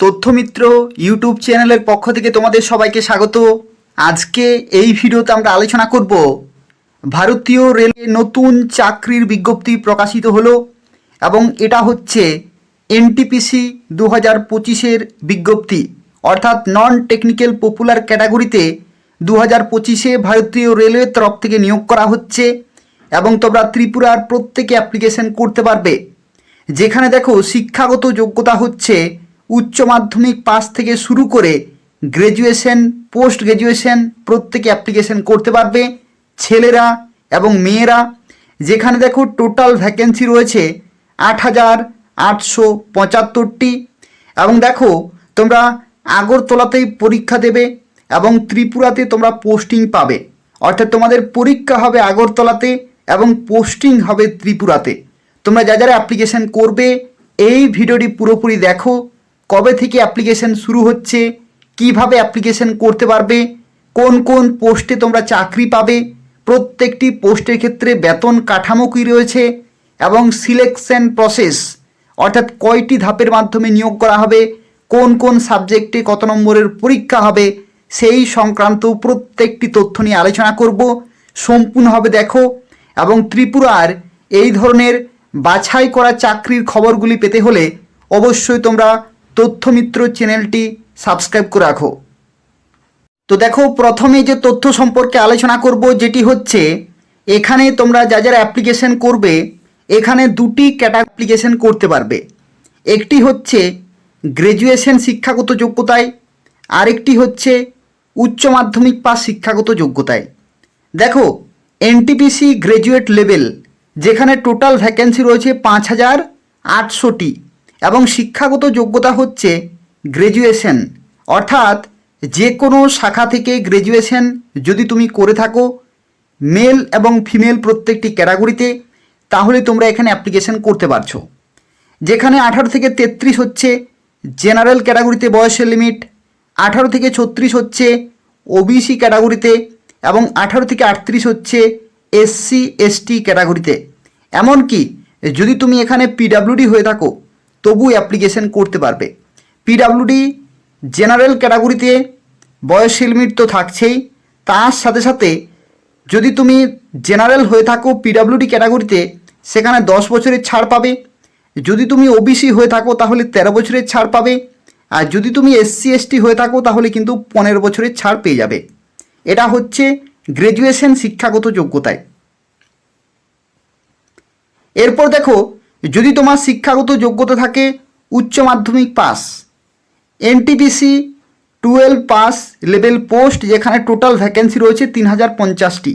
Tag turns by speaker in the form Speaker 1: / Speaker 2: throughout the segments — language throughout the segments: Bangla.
Speaker 1: তথ্যমিত্র ইউটিউব চ্যানেলের পক্ষ থেকে তোমাদের সবাইকে স্বাগত। আজকে এই ভিডিওতে আমরা আলোচনা করব ভারতীয় রেলে নতুন চাকরির বিজ্ঞপ্তি প্রকাশিত হলো এবং এটা হচ্ছে এনটিপিসি দু হাজার পঁচিশের বিজ্ঞপ্তি। অর্থাৎ নন টেকনিক্যাল পপুলার ক্যাটাগরিতে দু হাজার পঁচিশে ভারতীয় রেলওয়ের তরফ থেকে নিয়োগ করা হচ্ছে এবং তোমরা ত্রিপুরার প্রত্যেকে অ্যাপ্লিকেশন করতে পারবে। যেখানে দেখো শিক্ষাগত যোগ্যতা হচ্ছে উচ্চ মাধ্যমিক পাস থেকে শুরু করে গ্র্যাজুয়েশন পোস্ট গ্র্যাজুয়েশন প্রত্যেকে অ্যাপ্লিকেশন করতে পারবে। ছেলেরা এবং মেয়েরা, যেখানে দেখো টোটাল ভ্যাকেন্সি রয়েছে আট হাজার আটশো পঁচাত্তরটি। এবং দেখো তোমরা আগরতলাতেই পরীক্ষা দেবে এবং ত্রিপুরাতে তোমরা পোস্টিং পাবে। অর্থাৎ তোমাদের পরীক্ষা হবে আগরতলাতে এবং পোস্টিং হবে ত্রিপুরাতে। তোমরা যা যারা অ্যাপ্লিকেশন করবে, এই ভিডিওটি পুরোপুরি দেখো। কবে থেকে অ্যাপ্লিকেশন শুরু হচ্ছে, কীভাবে অ্যাপ্লিকেশন করতে পারবে, কোন কোন পোস্টে তোমরা চাকরি পাবে, প্রত্যেকটি পোস্টের ক্ষেত্রে বেতন কাঠামো কী রয়েছে এবং সিলেকশন প্রসেস অর্থাৎ কয়টি ধাপের মাধ্যমে নিয়োগ করা হবে, কোন কোন সাবজেক্টে কত নম্বরের পরীক্ষা হবে, সেই সংক্রান্ত প্রত্যেকটি তথ্য নিয়ে আলোচনা করব। সম্পূর্ণভাবে দেখো এবং ত্রিপুরার এই ধরনের বাছাই করা চাকরির খবরগুলি পেতে হলে অবশ্যই তোমরা তথ্যমিত্র চ্যানেলটি সাবস্ক্রাইব করে রাখো। তো দেখো, প্রথমে যে তথ্য সম্পর্কে আলোচনা করব, যেটি হচ্ছে এখানে তোমরা যা যারা অ্যাপ্লিকেশন করবে, এখানে দুটি ক্যাটা অ্যাপ্লিকেশন করতে পারবে। একটি হচ্ছে গ্র্যাজুয়েশন শিক্ষাগত যোগ্যতায়, আরেকটি হচ্ছে উচ্চ মাধ্যমিক পাস শিক্ষাগত যোগ্যতায়। দেখো, এনটিপিসি গ্র্যাজুয়েট লেভেল, যেখানে টোটাল ভ্যাকেন্সি রয়েছে পাঁচ হাজার আটশোটি। এবং শিক্ষাগত যোগ্যতা হচ্ছে গ্র্যাজুয়েশন অর্থাৎ যে কোনো শাখা থেকে গ্র্যাজুয়েশন যদি তুমি করে থাকো মেল এবং ফিমেল প্রত্যেকটি ক্যাটাগরিতে, তাহলে তোমরা এখানে অ্যাপ্লিকেশন করতে পারছ। যেখানে আঠারো থেকে তেত্রিশ হচ্ছে জেনারেল ক্যাটাগরিতে বয়সের লিমিট আঠারো থেকে ছত্রিশ হচ্ছে ওবিসি ক্যাটাগরিতে এবং আঠারো থেকে আটত্রিশ হচ্ছে এসসি এসটি ক্যাটাগরিতে। এমনকি যদি তুমি এখানে পিডাব্লিউডি হয়ে থাকো তবু অ্যাপ্লিকেশন করতে পারবে। পিডাব্লিউডি জেনারেল ক্যাটাগরিতে বয়স লিমিট তো থাকছেই। তার সাথে সাথে যদি তুমি জেনারেল হয়ে থাকো পিডাব্লিউডি ক্যাটাগরিতে সেখানে দশ বছরের ছাড় পাবে। যদি তুমি ওবিসি হয়ে থাকো, তাহলে তেরো বছরের ছাড় পাবে। আর যদি তুমি এসসি এসটি হয়ে থাকো, তাহলে কিন্তু পনেরো বছরের ছাড় পেয়ে যাবে। এটা হচ্ছে গ্র্যাজুয়েশন শিক্ষাগত যোগ্যতায়। এরপর দেখো যদি তোমার শিক্ষাগত যোগ্যতা থাকে, উচ্চ মাধ্যমিক pass. NTPC twelve pass level post যেখানে টোটাল ভ্যাকেন্সি রয়েছে তিন হাজার পঞ্চাশটি।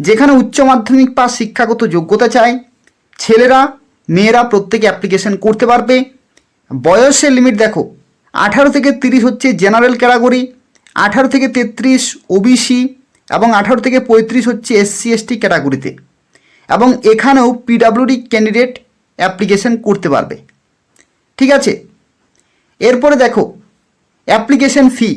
Speaker 1: যেখানে উচ্চ মাধ্যমিক পাস শিক্ষাগত যোগ্যতা চায় ছেলেরা, মেয়েরা প্রত্যেকে অ্যাপ্লিকেশন করতে পারবে। বয়সের লিমিট দেখো, আঠারো থেকে তিরিশ হচ্ছে জেনারেল ক্যাটাগরি আঠারো থেকে তেত্রিশ ওবিসি এবং আঠারো থেকে পঁয়ত্রিশ হচ্ছে এসসি এসটি ক্যাটাগরিতে এবং এখানেও পিডাব্লিউডি ক্যান্ডিডেট অ্যাপ্লিকেশন করতে পারবে। ঠিক আছে? এরপরে দেখো, অ্যাপ্লিকেশন ফি।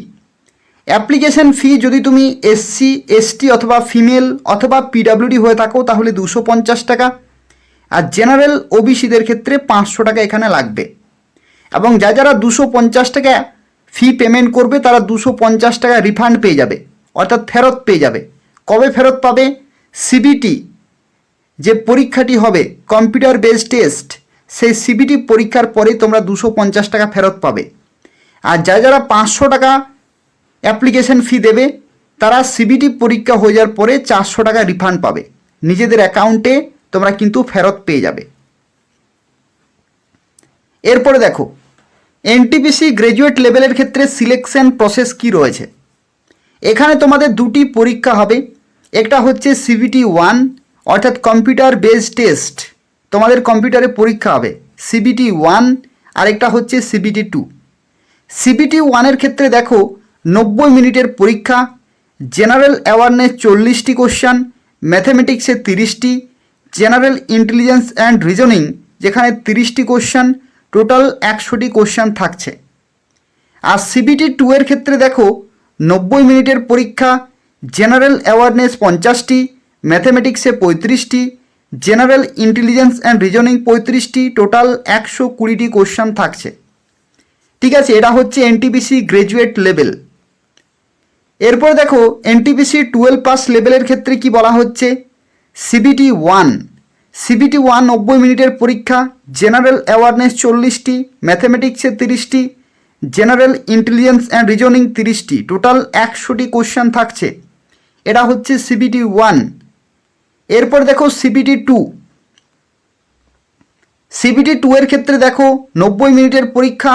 Speaker 1: অ্যাপ্লিকেশন ফি যদি তুমি এসসি এসটি অথবা ফিমেল অথবা পিডাব্লিউডি হয়ে থাকো, তাহলে দুশো পঞ্চাশ টাকা। আর জেনারেল ওবিসিদের ক্ষেত্রে পাঁচশো টাকা এখানে লাগবে। এবং যা যারা দুশো পঞ্চাশ টাকা ফি পেমেন্ট করবে, তারা দুশো পঞ্চাশ টাকা রিফান্ড পেয়ে যাবে। অর্থাৎ ফেরত পেয়ে যাবে। কবে ফেরত পাবে? সিবিটি যে পরীক্ষাটি হবে কম্পিউটার বেসড টেস্ট সেই সিবিটি পরীক্ষার পরে তোমরা দুশো পঞ্চাশ টাকা ফেরত পাবে। আর যারা যারা পাঁচশো টাকা অ্যাপ্লিকেশন ফি দেবে, তারা সিবিটি পরীক্ষা হয়ে যাওয়ার পরে চারশো টাকা রিফান্ড পাবে। নিজেদের অ্যাকাউন্টে তোমরা কিন্তু ফেরত পেয়ে যাবে। এরপরে দেখো এনটিপিসি গ্র্যাজুয়েট লেভেলের ক্ষেত্রে সিলেকশন প্রসেস কি রয়েছে? এখানে তোমাদের দুটি পরীক্ষা হবে। একটা হচ্ছে সিবিটি ওয়ান অর্থাৎ কম্পিউটার বেস টেস্ট তোমাদের কম্পিউটারে পরীক্ষা হবে। সিবিটি ওয়ান আরেকটা হচ্ছে সিবিটি টু সিবিটি ওয়ানের ক্ষেত্রে দেখো, নব্বই মিনিটের পরীক্ষা জেনারেল অ্যাওয়ারনেস চল্লিশটি কোশ্চান ম্যাথামেটিক্সে তিরিশটি জেনারেল ইন্টেলিজেন্স অ্যান্ড রিজনিং যেখানে তিরিশটি কোশ্চান টোটাল একশোটি কোশ্চান থাকছে। আর সিবিটি টু এর ক্ষেত্রে দেখো, নব্বই মিনিটের পরীক্ষা জেনারেল অ্যাওয়ারনেস পঞ্চাশটি ম্যাথামেটিক্সে পঁয়ত্রিশটি, জেনারেল ইন্টেলিজেন্স অ্যান্ড রিজনিং পঁয়ত্রিশটি, টোটাল একশো কুড়িটি কোশ্চান থাকছে। ঠিক আছে, এটা হচ্ছে এনটিপিসি গ্রাজুয়েট লেভেল। এরপর দেখো এনটিপিসি টুয়েলভ পাস লেভেলের ক্ষেত্রে কি বলা হচ্ছে? সিবিটি ওয়ান সিবিটি ওয়ান নব্বই মিনিটের পরীক্ষা, জেনারেল অ্যাওয়ারনেস চল্লিশটি, ম্যাথমেটিক্সে তিরিশটি, জেনারেল ইন্টেলিজেন্স অ্যান্ড রিজনিং তিরিশটি, টোটাল একশোটি কোশ্চেন থাকছে। এটা হচ্ছে সিবিটি ওয়ান এরপর দেখো সিবিটি টু সিবিটি টু এর ক্ষেত্রে দেখো নব্বই মিনিটের পরীক্ষা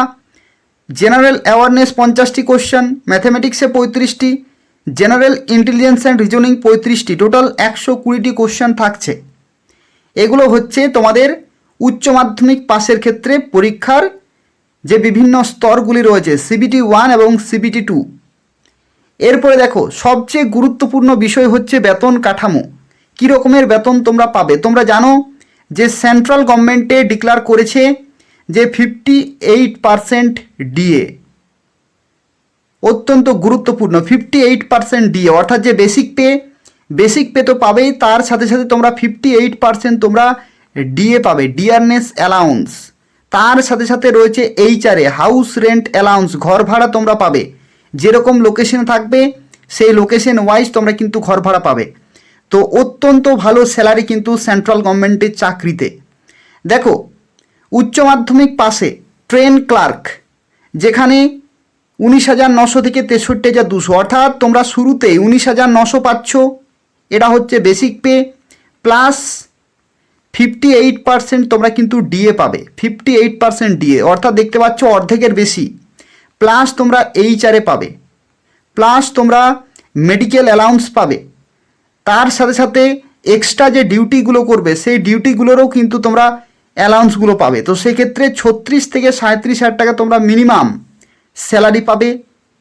Speaker 1: জেনারেল অ্যাওয়ারনেস পঞ্চাশটি কোশ্চেন ম্যাথমেটিক্সে পঁয়ত্রিশটি জেনারেল ইন্টেলিজেন্স অ্যান্ড রিজনিং পঁয়ত্রিশটি টোটাল একশো কুড়িটি কোশ্চেন থাকছে। এগুলো হচ্ছে তোমাদের উচ্চ মাধ্যমিক পাসের ক্ষেত্রে পরীক্ষার যে বিভিন্ন স্তরগুলি রয়েছে সিবিটি ওয়ান এবং সিবিটি টু এরপরে দেখো সবচেয়ে গুরুত্বপূর্ণ বিষয় হচ্ছে বেতন কাঠামো। কী রকমের বেতন তোমরা পাবে? তোমরা জানো যে সেন্ট্রাল গভর্নমেন্টে ডিক্লার করেছে যে ফিফটি এইট পারসেন্ট ডিএ অত্যন্ত গুরুত্বপূর্ণ ফিফটি এইট পার্সেন্ট ডিএ অর্থাৎ যে বেসিক পে বেসিক পে তো পাবেই, তার সাথে সাথে তোমরা ফিফটি এইট পার্সেন্ট তোমরা ডিএ পাবে ডিয়ারনেস অ্যালাউন্স তার সাথে সাথে রয়েছে এইচআরএ হাউস রেন্ট অ্যালাউন্স ঘর ভাড়া তোমরা পাবে। যেরকম লোকেশন থাকবে, সেই লোকেশন ওয়াইজ তোমরা কিন্তু ঘর ভাড়া পাবে। তো অত্যন্ত ভালো স্যালারি কিন্তু সেন্ট্রাল গভর্নমেন্টের চাকরিতে। দেখো, উচ্চ মাধ্যমিক পাশে ট্রেন ক্লার্ক যেখানে উনিশ হাজার নশো থেকে তেষট্টি হাজার দুশো, অর্থাৎ তোমরা শুরুতে উনিশ হাজার নশো পাচ্ছ, এটা হচ্ছে basic pay plus fifty eight percent তোমরা কিন্তু ডিএ পাবে ফিফটি এইট পার্সেন্ট ডিএ অর্থাৎ দেখতে পাচ্ছ অর্ধেকের বেশি প্লাস তোমরা এইচআরএ পাবে প্লাস তোমরা মেডিকেল অ্যালাউন্স পাবে। তার সাথে সাথে এক্সট্রা যে ডিউটিগুলো করবে, সেই ডিউটিগুলোরও কিন্তু তোমরা অ্যালাউন্সগুলো পাবে। তো সেক্ষেত্রে ছত্রিশ থেকে সাঁত্রিশ হাজার টাকা তোমরা মিনিমাম স্যালারি পাবে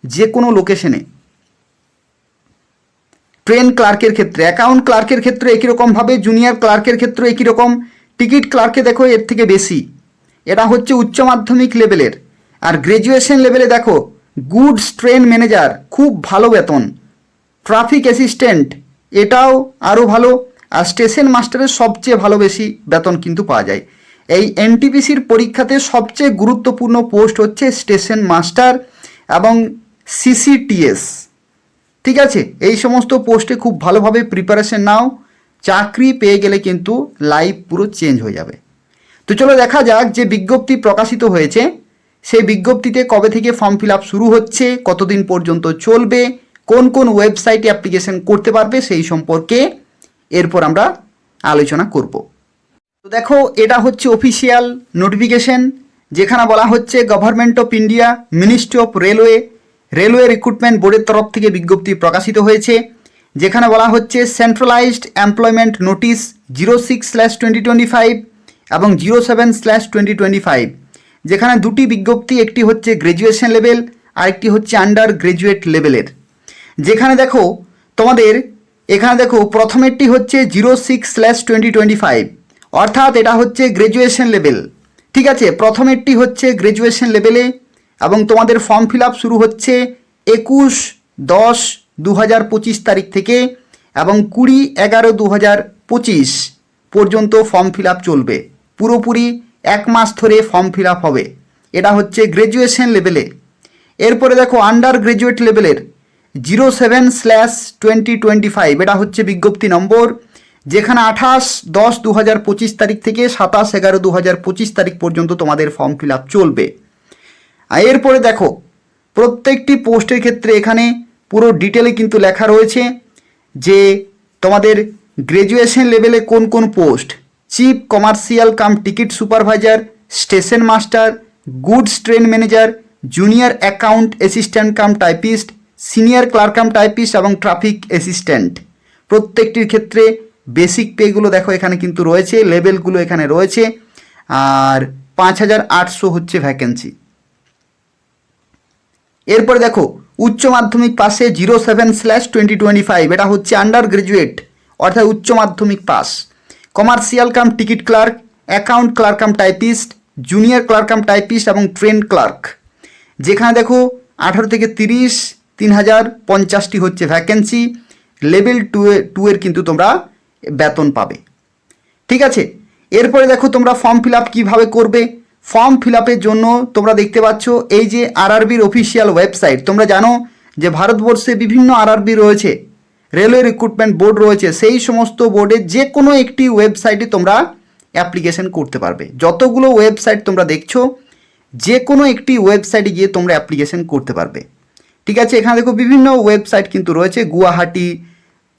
Speaker 1: যে কোনো লোকেশনে ট্রেন ক্লার্কের ক্ষেত্রে অ্যাকাউন্ট ক্লার্কের ক্ষেত্রে একই রকমভাবে জুনিয়র ক্লার্কের ক্ষেত্রে একই রকম। টিকিট ক্লার্কে দেখো, এর থেকে বেশি। এটা হচ্ছে উচ্চ মাধ্যমিক লেভেলের আর গ্র্যাজুয়েশন লেভেলে দেখো গুডস ট্রেন ম্যানেজার খুব ভালো বেতন। ট্রাফিক অ্যাসিস্ট্যান্ট এটাও আরও ভালো। আর স্টেশন মাস্টারের সবচেয়ে ভালো বেশি বেতন কিন্তু পাওয়া যায়। এই এনটিপিসির পরীক্ষাতে সবচেয়ে গুরুত্বপূর্ণ পোস্ট হচ্ছে স্টেশন মাস্টার এবং সিসিটিএস। ঠিক আছে? এই সমস্ত পোস্টে খুব ভালোভাবে প্রিপারেশন নাও। চাকরি পেয়ে গেলে কিন্তু লাইফ পুরো চেঞ্জ হয়ে যাবে। তো চলো দেখা যাক যে বিজ্ঞপ্তি প্রকাশিত হয়েছে। সেই বিজ্ঞপ্তিতে কবে থেকে ফর্ম ফিল শুরু হচ্ছে? কতদিন পর্যন্ত চলবে? কোন কোন ওয়েবসাইটে অ্যাপ্লিকেশন করতে পারবে সেই সম্পর্কে এরপর আমরা আলোচনা করব। তো দেখো, এটা হচ্ছে অফিসিয়াল নোটিফিকেশন যেখানে বলা হচ্ছে government of India ministry of railway railway recruitment বোর্ডের তরফ থেকে বিজ্ঞপ্তি প্রকাশিত হয়েছে, যেখানে বলা হচ্ছে centralised employment notice zero six slash twenty twenty five এবং zero seven slash twenty twenty five যেখানে দুটি বিজ্ঞপ্তি, একটি হচ্ছে গ্র্যাজুয়েশন লেভেল আরেকটি হচ্ছে আন্ডার গ্র্যাজুয়েট লেভেলের যেখানে দেখো তোমাদের, এখানে দেখো প্রথমেরটি হচ্ছে zero six slash twenty twenty five. অর্থাৎ এটা হচ্ছে গ্র্যাজুয়েশন লেভেল। ঠিক আছে? প্রথমেরটি হচ্ছে গ্র্যাজুয়েশন লেভেলে এবং তোমাদের ফর্ম ফিল শুরু হচ্ছে একুশ দশ দু হাজার পঁচিশ তারিখ থেকে এবং কুড়ি এগারো দু হাজার পঁচিশ পর্যন্ত ফর্ম ফিল চলবে। পুরোপুরি এক মাস ধরে ফর্ম ফিল হবে। এটা হচ্ছে গ্র্যাজুয়েশন লেভেলে। এরপরে দেখো আন্ডার গ্র্যাজুয়েট লেভেলের zero seven slash twenty twenty five এটা হচ্ছে বিজ্ঞপ্তি নম্বর, যেখানে আঠাশ দশ দু হাজার পঁচিশ তারিখ থেকে সাতাশ এগারো দু হাজার পঁচিশ তারিখ পর্যন্ত তোমাদের ফর্ম ফিল আপ চলবে। এরপরে দেখো, প্রত্যেকটি পোস্টের ক্ষেত্রে এখানে পুরো ডিটেলে কিন্তু লেখা রয়েছে যে তোমাদের গ্র্যাজুয়েশন লেভেলে কোন কোন post. Chief commercial cum ticket supervisor, station master, goods train manager, junior account assistant cum typist senior clerk cum typist এবং ট্রাফিক অ্যাসিস্ট্যান্ট। প্রত্যেকটির ক্ষেত্রে বেসিক পেগুলো দেখো এখানে কিন্তু রয়েছে, লেভেলগুলো এখানে রয়েছে, আর পাঁচ হাজার আটশো হচ্ছে ভ্যাকেন্সি। এরপরে দেখো, উচ্চ মাধ্যমিক পাশে zero seven slash twenty twenty five, এটা হচ্ছে আন্ডার গ্রাজুয়েট, অর্থাৎ উচ্চ মাধ্যমিক pass. Commercial cum ticket clerk, account clerk cum typist, junior clerk cum typist এবং ট্রেন ক্লার্ক। যেখানে দেখো আঠারো থেকে তিরিশ তিন হাজার পঞ্চাশটি হচ্ছে vacancy level two A two এর কিন্তু তোমরা বেতন পাবে। ঠিক আছে? এরপরে দেখো তোমরা ফর্ম ফিল আপ কীভাবে করবে? ফর্ম ফিল আপের জন্য তোমরা দেখতে পাচ্ছ এই যে আরআরবির অফিসিয়াল ওয়েবসাইট তোমরা জানো যে ভারতবর্ষে বিভিন্ন আরআরবি রয়েছে রেলওয়ে রিক্রুটমেন্ট বোর্ড রয়েছে, সেই সমস্ত বোর্ডের যে কোনো একটি ওয়েবসাইটে তোমরা অ্যাপ্লিকেশন করতে পারবে। যতগুলো ওয়েবসাইট তোমরা দেখছ যে কোনো একটি ওয়েবসাইটে গিয়ে তোমরা অ্যাপ্লিকেশন করতে পারবে। ঠিক আছে, এখানে দেখো বিভিন্ন ওয়েবসাইট কিন্তু রয়েছে। গুয়াহাটি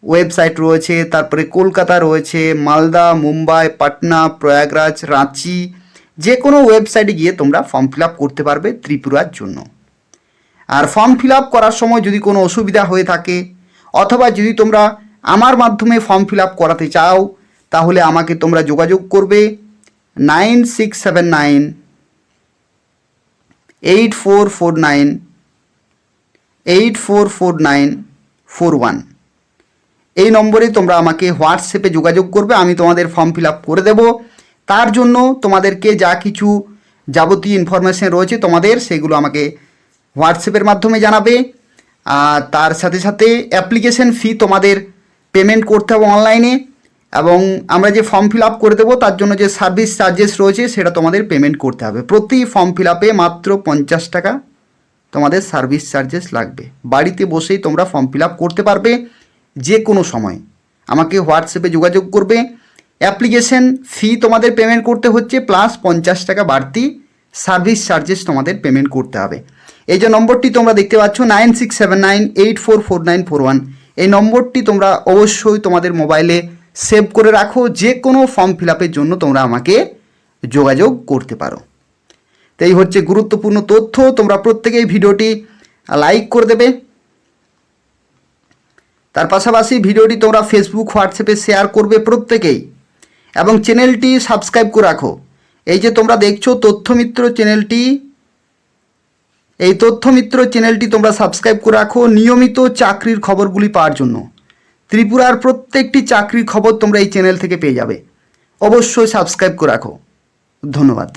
Speaker 1: ওয়েবসাইট রয়েছে, তারপরে কলকাতা রয়েছে, মালদা, মুম্বাই, পাটনা, প্রয়াগরাজ, রাঁচি যে কোনো ওয়েবসাইটে গিয়ে তোমরা ফর্ম ফিল করতে পারবে ত্রিপুরার জন্য। আর ফর্ম ফিল করার সময় যদি কোনো অসুবিধা হয়ে থাকে, অথবা যদি তোমরা আমার মাধ্যমে ফর্ম ফিল করাতে চাও, তাহলে আমাকে তোমরা যোগাযোগ করবে nine six seven nine eight four four nine eight four four nine four one এই নম্বরে তোমরা আমাকে হোয়াটসঅ্যাপে যোগাযোগ করবে, আমি তোমাদের ফর্ম ফিল আপ করে দেবো। তার জন্য তোমাদেরকে যা কিছু যাবতীয় ইনফরমেশন রয়েছে তোমাদের, সেগুলো আমাকে হোয়াটসঅ্যাপের মাধ্যমে জানাবে। আর তার সাথে সাথে অ্যাপ্লিকেশন ফি তোমাদের পেমেন্ট করতে হবে অনলাইনে এবং আমরা যে ফর্ম ফিল আপ করে দেবো, তার জন্য যে সার্ভিস চার্জেস রয়েছে, সেটা তোমাদের পেমেন্ট করতে হবে। প্রতি ফর্ম ফিল আপে মাত্র পঞ্চাশ টাকা তোমাদের সার্ভিস চার্জেস লাগবে। বাড়িতে বসেই তোমরা ফর্ম ফিল করতে পারবে যে কোনো সময়। আমাকে হোয়াটসঅ্যাপে যোগাযোগ করবে। অ্যাপ্লিকেশন ফি তোমাদের পেমেন্ট করতে হচ্ছে প্লাস পঞ্চাশ টাকা বাড়তি সার্ভিস চার্জেস তোমাদের পেমেন্ট করতে হবে। এই যে নম্বরটি তোমরা দেখতে পাচ্ছ nine six seven nine eight four four nine four one এই নম্বরটি তোমরা অবশ্যই তোমাদের মোবাইলে সেভ করে রাখো। যে কোনো ফর্ম ফিল জন্য তোমরা আমাকে যোগাযোগ করতে পারো। তো এই হচ্ছে গুরুত্বপূর্ণ তথ্য। তোমরা প্রত্যেকেই ভিডিওটি লাইক করে দেবে। তার পাশাপাশি ভিডিওটি তোমরা ফেসবুক হোয়াটসঅ্যাপে শেয়ার করবে প্রত্যেকেই। এবং চ্যানেলটি সাবস্ক্রাইব করে রাখো। এই যে তোমরা দেখছ তথ্যমিত্র চ্যানেলটি, এই তথ্যমিত্র চ্যানেলটি তোমরা সাবস্ক্রাইব করে রাখো নিয়মিত চাকরির খবরগুলি পাওয়ার জন্য। ত্রিপুরার প্রত্যেকটি চাকরির খবর তোমরা এই চ্যানেল থেকে পেয়ে যাবে। অবশ্যই সাবস্ক্রাইব করে রাখো। ধন্যবাদ।